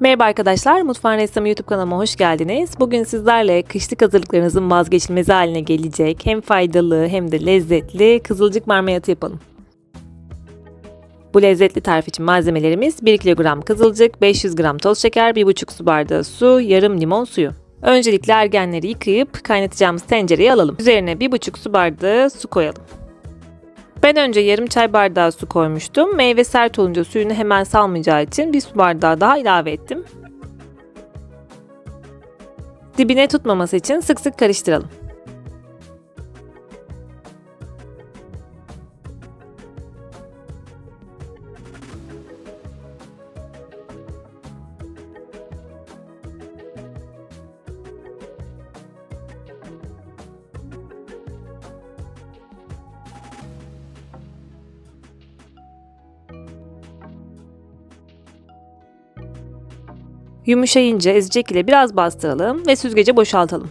Merhaba arkadaşlar, Mutfağın Ressamı YouTube kanalıma hoş geldiniz. Bugün sizlerle kışlık hazırlıklarınızın vazgeçilmezi haline gelecek hem faydalı hem de lezzetli kızılcık marmelatı yapalım. Bu lezzetli tarif için malzemelerimiz 1 kilogram kızılcık, 500 gram toz şeker, 1,5 su bardağı su, yarım limon suyu. Öncelikle ergenleri yıkayıp kaynatacağımız tencereye alalım. Üzerine 1,5 su bardağı su koyalım. Ben önce yarım çay bardağı su koymuştum. Meyve sert olunca suyunu hemen salmayacağı için bir su bardağı daha ilave ettim. Dibine tutmaması için sık sık karıştıralım. Yumuşayınca ezecek ile biraz bastıralım ve süzgece boşaltalım.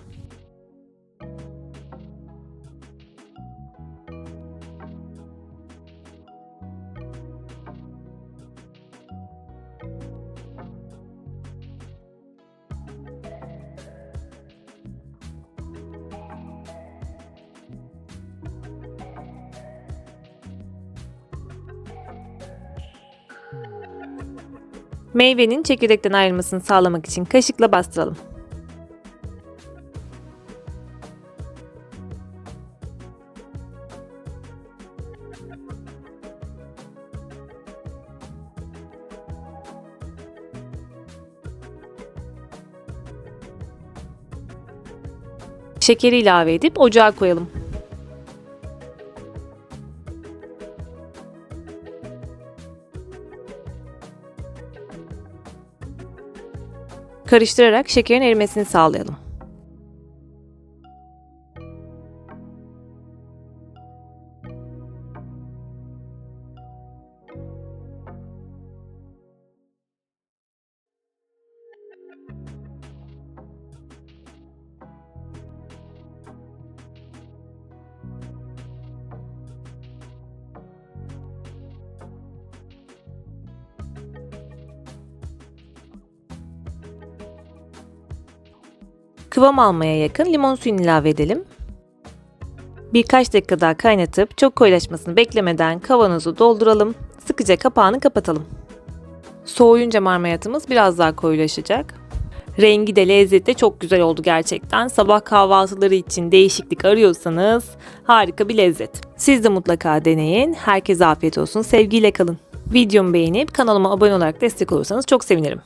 Meyvenin çekirdekten ayrılmasını sağlamak için kaşıkla bastıralım. Şekeri ilave edip ocağa koyalım. Karıştırarak şekerin erimesini sağlayalım. Kıvam almaya yakın limon suyunu ilave edelim. Birkaç dakika daha kaynatıp çok koyulaşmasını beklemeden kavanozu dolduralım. Sıkıca kapağını kapatalım. Soğuyunca marmelatımız biraz daha koyulaşacak. Rengi de lezzeti de çok güzel oldu gerçekten. Sabah kahvaltıları için değişiklik arıyorsanız harika bir lezzet. Siz de mutlaka deneyin. Herkese afiyet olsun. Sevgiyle kalın. Videomu beğenip kanalıma abone olarak destek olursanız çok sevinirim.